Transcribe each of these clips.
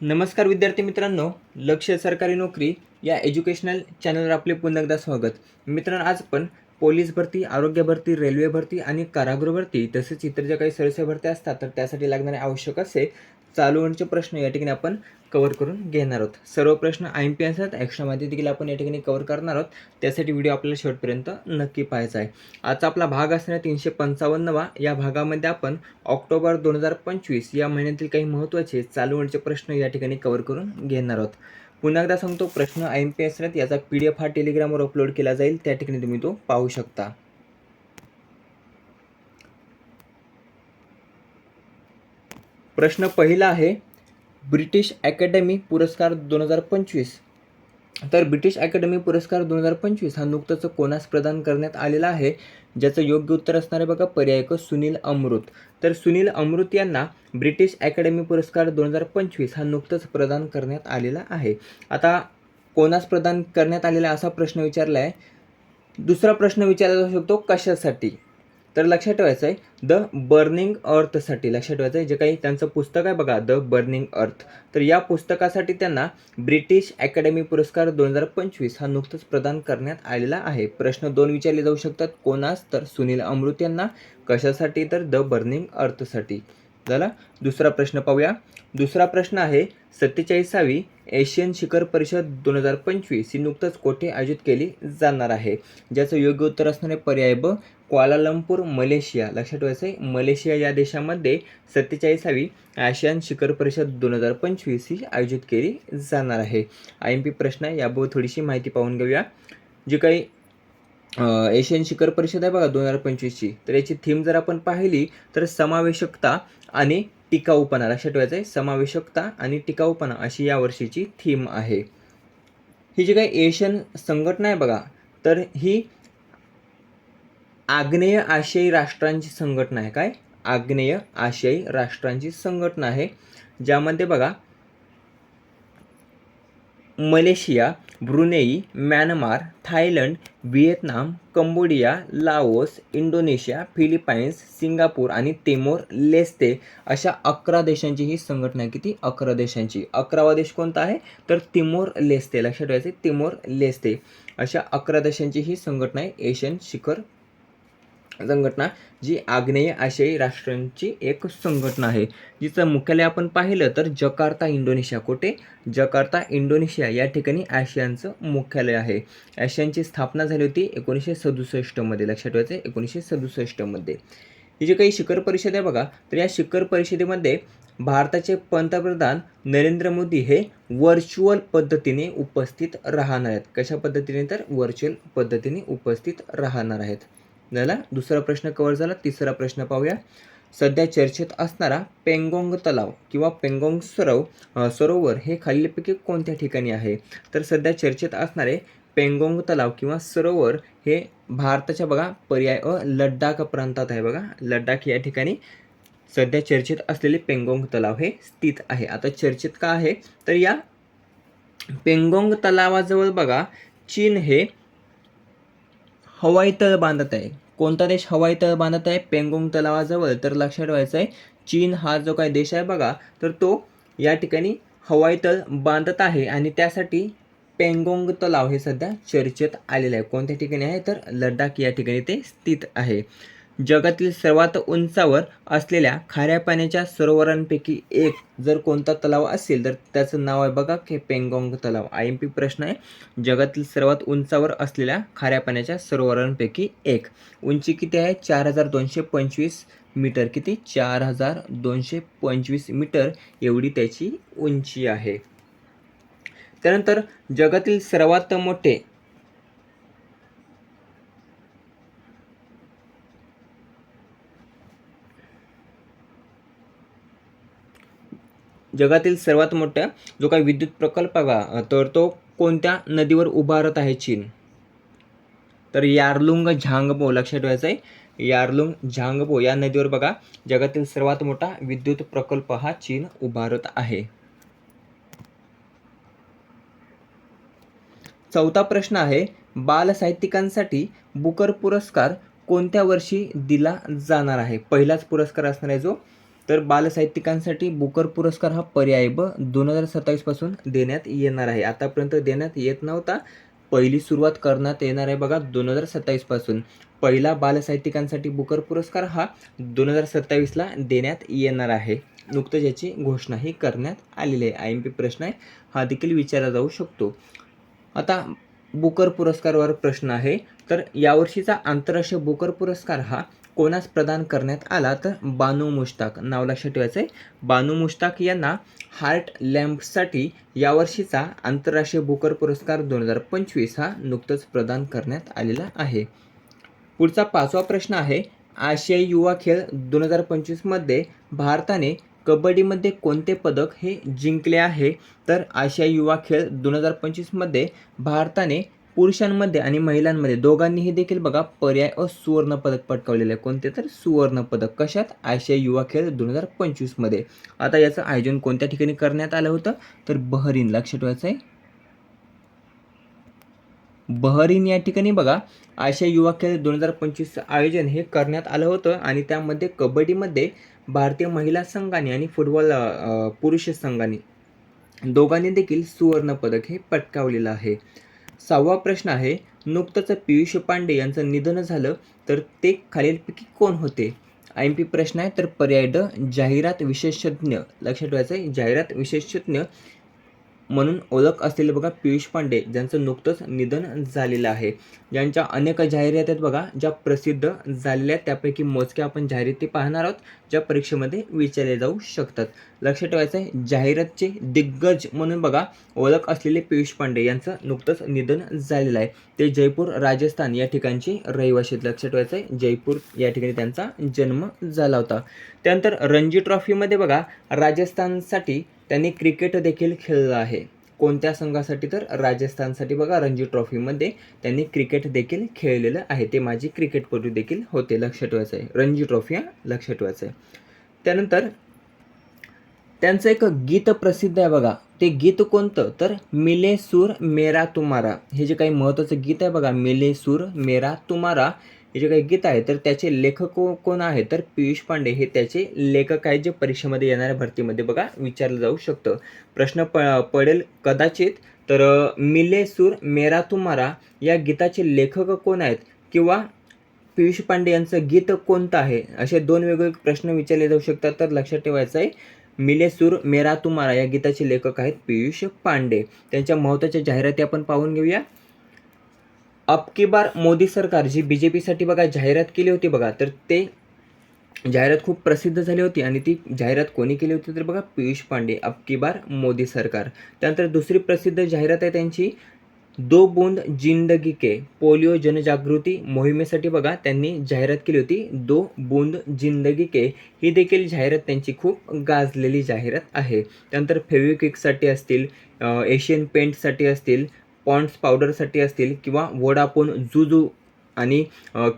नमस्कार विद्यार्थी मित्रांनो लक्ष सरकारी नोकरी या एज्युकेशनल चॅनलवर आपले पुन्हा एकदा स्वागत. मित्रांनो आज आपण पोलीस भरती आरोग्य भरती रेल्वे भरती आणि कारागृह भरती तसेच इतर ज्या काही सरस्य भरती असतात तर त्यासाठी लागणारे आवश्यक असे चालूवरचे प्रश्न या ठिकाणी आपण कवर करून घेणार आहोत. सर्व प्रश्न आय एम पी असतात एक्स्ट्रा माहिती देखील आपण या ठिकाणी कव्हर करणार आहोत. त्यासाठी व्हिडिओ आपल्याला शेवटपर्यंत नक्की पाहायचा आहे. आजचा आपला भाग असणारा तीनशे पंचावन्नवा या भागामध्ये आपण ऑक्टोबर दोन हजार पंचवीस या महिन्यातील काही महत्त्वाचे चालूवरचे प्रश्न या ठिकाणी कव्हर करून घेणार आहोत. पुन्हा एकदा सांगतो प्रश्न आय एम पी असतात याचा पी डी एफ हा टेलिग्रामवर अपलोड केला जाईल. त्या ठिकाणी तुम्ही तो पाहू शकता. प्रश्न पहिला आहे ब्रिटिश अकॅडमी पुरस्कार दोन हजार पंचवीस. तर ब्रिटिश अकॅडमी पुरस्कार दोन हजार पंचवीस हा नुकताच कोणास प्रदान करण्यात आलेला आहे? ज्याचं योग्य उत्तर असणार आहे बघा पर्याय क सुनील अमृत. तर सुनील अमृत यांना ब्रिटिश अकॅडमी पुरस्कार दोन हजार पंचवीस हा नुकताच प्रदान करण्यात आलेला आहे. आता कोणास प्रदान करण्यात आलेला असा प्रश्न विचारला आहे दुसरा प्रश्न विचारला जाऊ शकतो कशासाठी? तर लक्षात ठेवायचं आहे द बर्निंग अर्थसाठी लक्षात ठेवायचं आहे जे काही त्यांचं पुस्तक आहे बघा द बर्निंग अर्थ तर या पुस्तकासाठी त्यांना ब्रिटिश अकॅडमी पुरस्कार दोन हजार पंचवीस हा नुकतंच प्रदान करण्यात आलेला आहे. प्रश्न दोन विचारले जाऊ शकतात कोणास? तर सुनील अमृत यांना. कशासाठी? तर द बर्निंग अर्थसाठी झाला. दुसरा प्रश्न पाहूया. दुसरा प्रश्न आहे सत्तेचाळीसावी एशियन शिखर परिषद दोन हजार पंचवीस ही नुकतंच कोठे आयोजित केली जाणार आहे? ज्याचं योग्य उत्तर असणारे पर्याय ब क्वालालंपूर मलेशिया. लक्षात ठेवायचं आहे मलेशिया या देशामध्ये सत्तेचाळीसावी आशियान शिखर परिषद दोन हजार पंचवीस ही आयोजित केली जाणार आहे. आय एम पी प्रश्न याबाबत थोडीशी माहिती पाहून घेऊया. जी काही एशियन शिखर परिषद आहे बघा दोन हजार पंचवीसची. तर याची थीम जर आपण पाहिली तर समावेशकता आणि टिकाऊपणा लक्षात ठेवायचं आहे समावेशकता आणि टिकाऊपणा अशी या वर्षीची थीम आहे. ही जी काही एशियन संघटना आहे बघा तर ही आग्नेय आशियाई राष्ट्रांची संघटना आहे. काय? आग्नेय आशियाई राष्ट्रांची संघटना आहे. ज्यामध्ये बघा Malaysia Brunei Myanmar Thailand Vietnam Cambodia Laos Indonesia Philippines Singapore आणि तेमोर लेस्ते अशा अकरा देशांची ही संघटना आहे. किती? अकरा देशांची. अकरावा देश कोणता आहे? तर तिमोर लेस्ते. लक्षात ठेवायचे तिमोर लेस्ते. अशा अकरा देशांची ही संघटना आहे एशियन शिखर संघटना जी आग्नेय आशियाई राष्ट्रांची एक संघटना आहे. जिचं मुख्यालय आपण पाहिलं तर जकार्ता इंडोनेशिया. कुठे? Jakarta Indonesia. या ठिकाणी आशियानचं मुख्यालय आहे. आशियानची स्थापना झाली होती एकोणीसशे सदुसष्टमध्ये लक्षात ठेवायचं एकोणीसशे सदुसष्टमध्ये ही जी काही शिखर परिषद आहे बघा तर या शिखर परिषदेमध्ये भारताचे पंतप्रधान नरेंद्र मोदी हे व्हर्च्युअल पद्धतीने उपस्थित राहणार आहेत. कशा पद्धतीने तर? व्हर्च्युअल पद्धतीने उपस्थित राहणार आहेत. झाला दुसरा प्रश्न कव्हर झाला तिसरा प्रश्न पाहूया. सध्या चर्चेत असणारा पेंगोंग तलाव किंवा पेंगोंग सरोव सरोवर हे खालीलपैकी कोणत्या ठिकाणी आहे? तर सध्या चर्चेत असणारे पेंगोंग तलाव किंवा सरोवर हे भारताच्या बघा पर्याय अ लडाख प्रांतात आहे बघा. लडाख या ठिकाणी सध्या चर्चेत असलेले पेंगोंग तलाव हे स्थित आहे. आता चर्चेत का आहे? तर या पेंगोंग तलावाजवळ बघा चीन हे हवाई तळ बांधत आहे. कोणता देश हवाई तळ बांधत आहे? पेंगोंग तलावाजवळ. तर लक्षात ठेवायचं आहे चीन हा जो काही देश आहे बघा तर तो या ठिकाणी हवाई तळ बांधत आहे आणि त्यासाठी पेंगोंग तलाव हे सध्या चर्चेत आलेलं आहे. कोणत्या ठिकाणी आहे? तर लडाख या ठिकाणी ते स्थित आहे. जगातील सर्वात उंचावर असलेल्या खाऱ्या पाण्याच्या सरोवरांपैकी एक जर कोणता तलाव असेल तर त्याचं नाव आहे बघा की पेंगोंग तलाव. आय एम पी प्रश्न आहे. जगातील सर्वात उंचावर असलेल्या खाऱ्या पाण्याच्या सरोवरांपैकी एक. उंची किती आहे? चार हजार दोनशे पंचवीस मीटर. किती? चार हजार दोनशे पंचवीस मीटर एवढी त्याची उंची आहे. त्यानंतर जगातील सर्वात मोठे जगातील सर्वात मोठा जो काही विद्युत प्रकल्प आहे तर तो कोणत्या नदीवर उभारत आहे चीन? तर यार्लुंग झांगबो लक्षात ठेवायचं आहे. यार्लुंग झांगपो या नदीवर बघा जगातील सर्वात मोठा विद्युत प्रकल्प हा चीन उभारत आहे. चौथा प्रश्न आहे बाल साहित्यिकांसाठी बुकर पुरस्कार कोणत्या वर्षी दिला जाणार आहे? पहिलाच पुरस्कार असणार आहे जो तर बालसाहित्यिकांसाठी बुकर पुरस्कार हा पर्याय ब दोन हजार सत्तावीसपासून देण्यात येणार आहे. आतापर्यंत देण्यात येत नव्हता. पहिली सुरुवात करण्यात येणार आहे बघा दोन हजार सत्तावीसपासून. पहिला बालसाहित्यिकांसाठी बुकर पुरस्कार हा दोन हजार सत्तावीसला देण्यात येणार आहे. नुकतंच याची घोषणाही करण्यात आलेली आहे. आय एम पी प्रश्न आहे हा देखील विचारला जाऊ शकतो. आता बुकर पुरस्कारवर प्रश्न आहे. तर यावर्षीचा आंतरराष्ट्रीय बुकर पुरस्कार हा कोणास प्रदान करण्यात आला? तर बानू मुश्ताक. नाव लक्षात ठेवायचं आहे बानू मुश्ताक यांना हार्ट लॅम्पसाठी यावर्षीचा आंतरराष्ट्रीय बुकर पुरस्कार दोन हजार पंचवीस हा नुकतंच प्रदान करण्यात आलेला आहे. पुढचा पाचवा प्रश्न आहे. आशियाई युवा खेळ दोन हजार पंचवीसमध्ये भारताने कबड्डीमध्ये कोणते पदक हे जिंकले आहे? तर आशिया युवा खेळ दोन हजार पंचवीसमध्ये भारताने पुरुषांमध्ये आणि महिलांमध्ये दोघांनीही देखील बघा पर्याय व सुवर्णपदक पटकावलेले. आहे कोणते तर? सुवर्णपदक कशात? आशिया युवा खेळ दोन हजार पंचवीसमध्ये आता याचं आयोजन कोणत्या ठिकाणी करण्यात आलं होतं? तर बहरीन. लक्षात ठेवायचं आहे बहरीन या ठिकाणी बघा आशिया युवा खेळ दोन हजार पंचवीसचं आयोजन हे करण्यात आलं होतं आणि त्यामध्ये कबड्डीमध्ये भारतीय महिला संघाने आणि फुटबॉल पुरुष संघाने दोघांनी देखील सुवर्णपदक हे पटकावलेलं आहे. सहावा प्रश्न आहे नुकतंच पियुष पांडे यांचं निधन झालं तर ते खालीलपैकी कोण होते? आय एम पी प्रश्न आहे तर पर्याय ड जाहिरात विशेषज्ञ. लक्षात ठेवायचं आहे जाहिरात विशेषज्ञ म्हणून ओळख असलेले बघा पियुष पांडे ज्यांचं नुकतंच निधन झालेलं आहे. ज्यांच्या अनेक जाहिराती आहेत बघा ज्या प्रसिद्ध झालेल्या आहेत त्यापैकी मोजक्या आपण जाहिराती पाहणार आहोत ज्या परीक्षेमध्ये विचारले जाऊ शकतात. लक्षात ठेवायचं आहे जाहिरातचे दिग्गज म्हणून बघा ओळख असलेले पियुष पांडे यांचं नुकतंच निधन झालेलं आहे. ते जयपूर राजस्थान या ठिकाणचे रहिवाशी आहेत. लक्षात ठेवायचं आहे जयपूर या ठिकाणी त्यांचा जन्म झाला होता. त्यानंतर रणजी ट्रॉफीमध्ये बघा राजस्थानसाठी त्यांनी क्रिकेट देखील खेळलं आहे. कोणत्या संघासाठी तर राजस्थानसाठी बघा रणजी ट्रॉफीमध्ये त्यांनी क्रिकेट देखील खेळलेलं आहे. ते माझी क्रिकेटपटू देखील होते लक्षात ठेवायचं आहे. रणजी ट्रॉफी हा लक्षात ठेवायचं आहे. त्यानंतर त्यांचं एक गीत प्रसिद्ध आहे बघा. ते गीत कोणतं? तर मिले सूर मेरा तुम्हारा. हे जे काही महत्त्वाचं गीत आहे बघा मिले सूर मेरा तुम्हारा हे जे काही गीत आहे तर त्याचे लेखक कोण आहे? तर पियुष पांडे हे त्याचे लेखक आहेत जे परीक्षेमध्ये येणाऱ्या भरतीमध्ये. बघा विचारलं जाऊ शकतं. प्रश्न प पडेल कदाचित तर मिले सूर मेरा तुमारा या गीताचे लेखक कोण आहेत? किंवा पियुष पांडे यांचं गीत कोणतं आहे? असे दोन वेगवेगळे प्रश्न विचारले जाऊ शकतात. तर लक्षात ठेवायचं आहे मिले सूर मेरा तुमारा या गीताचे लेखक आहेत पियुष पांडे. त्यांच्या महत्त्वाच्या जाहिराती आपण पाहून घेऊया. अब की बार मोदी सरकार जी बी जे पीसाठी बघा जाहिरात केली होती बघा तर ते जाहिरात खूप प्रसिद्ध झाली होती आणि ती जाहिरात कोणी केली होती तर बघा पियुष पांडे अब की बार मोदी सरकार. त्यानंतर दुसरी प्रसिद्ध जाहिरात आहे त्यांची दो बूंद जिंदगी के पोलिओ जनजागृती मोहिमेसाठी बघा त्यांनी जाहिरात केली होती दो बूंद जिंदगी के. ही देखील जाहिरात त्यांची खूप गाजलेली जाहिरात आहे. त्यानंतर फेविक्विकसाठी असतील एशियन पेंटसाठी असतील पॉन्ड्स पावडरसाठी असतील किंवा वोडाफोन जुजू आणि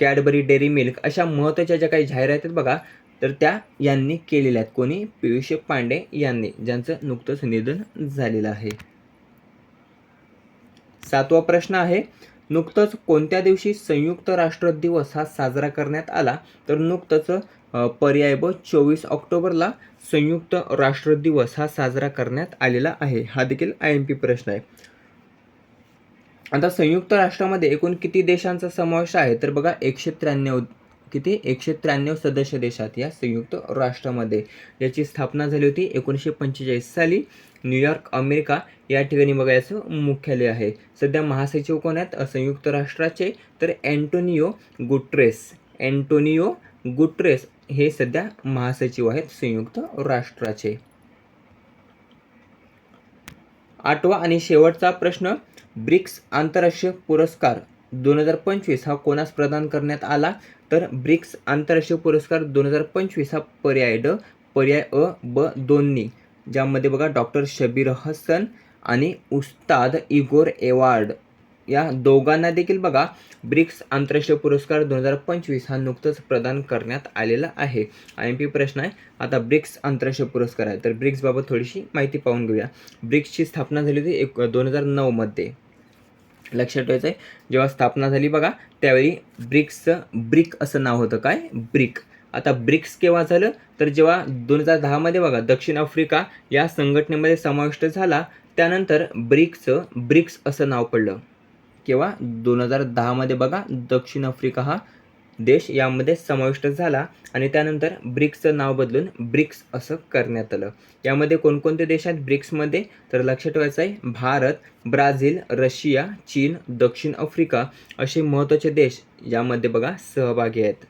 कॅडबरी डेअरी मिल्क अशा महत्त्वाच्या ज्या काही जाहिराती आहेत बघा तर त्या यांनी केलेल्या आहेत. कोणी? पियुष पांडे यांनी ज्यांचं नुकतंच निधन झालेलं आहे. सातवा प्रश्न आहे नुकतंच कोणत्या दिवशी संयुक्त राष्ट्र दिवस हा साजरा करण्यात आला? तर नुकतंच पर्याय ब चोवीस ऑक्टोबरला संयुक्त राष्ट्र दिवस हा साजरा करण्यात आलेला आहे. हा देखील आय एम पी प्रश्न आहे. आता संयुक्त राष्ट्रामध्ये एकूण किती देशांचा समावेश आहे? तर बघा एकशे त्र्याण्णव किती? एकशे त्र्याण्णव सदस्य देशात या संयुक्त राष्ट्रामध्ये. याची स्थापना झाली होती एकोणीसशे पंचेचाळीस साली. न्यूयॉर्क अमेरिका या ठिकाणी बघायचं मुख्यालय आहे. सध्या महासचिव कोण आहेत? संयुक्त राष्ट्राचे. तर अँटोनियो गुट्रेस. अँटोनियो गुट्रेस हे सध्या महासचिव आहेत संयुक्त राष्ट्राचे. आठवा आणि शेवटचा प्रश्न. ब्रिक्स आंतरराष्ट्रीय पुरस्कार दोन हजार पंचवीस हा कोणास प्रदान करण्यात आला? तर ब्रिक्स आंतरराष्ट्रीय पुरस्कार दोन हजार पंचवीस हा पर्याय ड पर्याय अ ब दोन्ही ज्यामध्ये बघा डॉक्टर शबीर हसन आणि उस्ताद इगोर एवार्ड या दोघांना देखील बघा ब्रिक्स आंतरराष्ट्रीय पुरस्कार दोन हजार पंचवीस हा नुकतंच प्रदान करण्यात आलेला आहे. आय एम पी प्रश्न आहे. आता ब्रिक्स आंतरराष्ट्रीय पुरस्कार आहे. तर ब्रिक्सबाबत थोडीशी माहिती पाहून घेऊया. ब्रिक्सची स्थापना झाली होती एक दोन हजार नऊमध्ये लक्षात ठेवायचं आहे जेव्हा स्थापना झाली बघा त्यावेळी ब्रिक्सचं ब्रिक असं नाव होतं काय? ब्रिक. आता ब्रिक्स केव्हा झालं? तर जेव्हा दोन हजार दहामध्ये बघा दक्षिण आफ्रिका या संघटनेमध्ये समाविष्ट झाला त्यानंतर ब्रिक्सचं ब्रिक्स असं नाव पडलं. किंवा दोन हजार दहामध्ये बघा दक्षिण आफ्रिका हा देश यामध्ये समाविष्ट झाला आणि त्यानंतर ब्रिक्सचं नाव बदलून ब्रिक्स असं करण्यात आलं. यामध्ये कोणकोणते देश आहेत? ब्रिक्समध्ये तर लक्षात ठेवायचं आहे भारत ब्राझील रशिया चीन दक्षिण आफ्रिका असे महत्त्वाचे देश यामध्ये बघा सहभागी आहेत.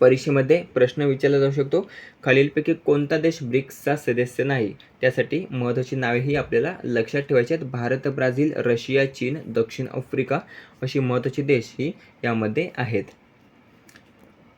परीक्षेमध्ये प्रश्न विचारला जाऊ शकतो. खालीलपैकी कोणता देश ब्रिक्सचा सदस्य नाही? त्यासाठी महत्त्वाची नावेही आपल्याला लक्षात ठेवायची आहेत. भारत ब्राझील रशिया चीन दक्षिण आफ्रिका अशी महत्त्वाची देश ही यामध्ये आहेत.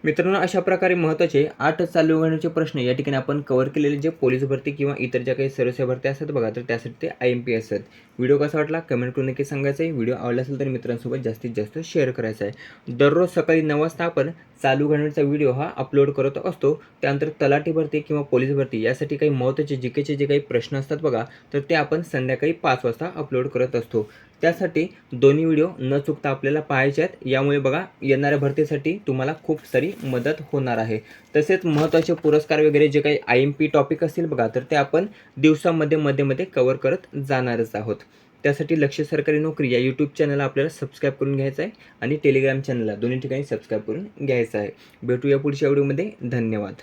मित्रांनो अशा प्रकारे महत्त्वाचे आठ चालू घडण्याचे प्रश्न या ठिकाणी आपण कव्हर केलेले जे पोलीस भरती किंवा इतर ज्या काही सर्वसेवा भरती असतात बघा तर त्यासाठी ते आय एम पी असतात. व्हिडिओ कसा वाटला? कमेंट करून नक्की सांगायचं आहे. व्हिडिओ आवडला असेल तर मित्रांसोबत जास्तीत जास्त शेअर करायचा आहे. दररोज सकाळी नऊ वाजता आपण चालू घडण्याचा व्हिडिओ हा अपलोड करत असतो. त्यानंतर तलाठी भरती किंवा पोलीस भरती यासाठी काही महत्त्वाचे जी केचे जे काही प्रश्न असतात बघा तर ते आपण संध्याकाळी पाच वाजता अपलोड करत असतो. त्यासाठी दोन्ही व्हिडिओ न चुकता आपल्याला पाहायचे आहेत. यामुळे बघा येणाऱ्या भरतीसाठी तुम्हाला खूप सारी मदत होणार आहे. तसेच महत्त्वाचे पुरस्कार वगैरे जे काही आय एम पी टॉपिक असतील बघा तर ते आपण दिवसामध्ये मध्ये मध्ये कवर करत जाणारच आहोत. त्यासाठी लक्ष सरकारी नोकरी या यूट्यूब चॅनलला आपल्याला सबस्क्राईब करून घ्यायचं आहे आणि टेलिग्राम चॅनलला दोन्ही ठिकाणी सबस्क्राईब करून घ्यायचं आहे. भेटूया पुढच्या व्हिडिओमध्ये धन्यवाद.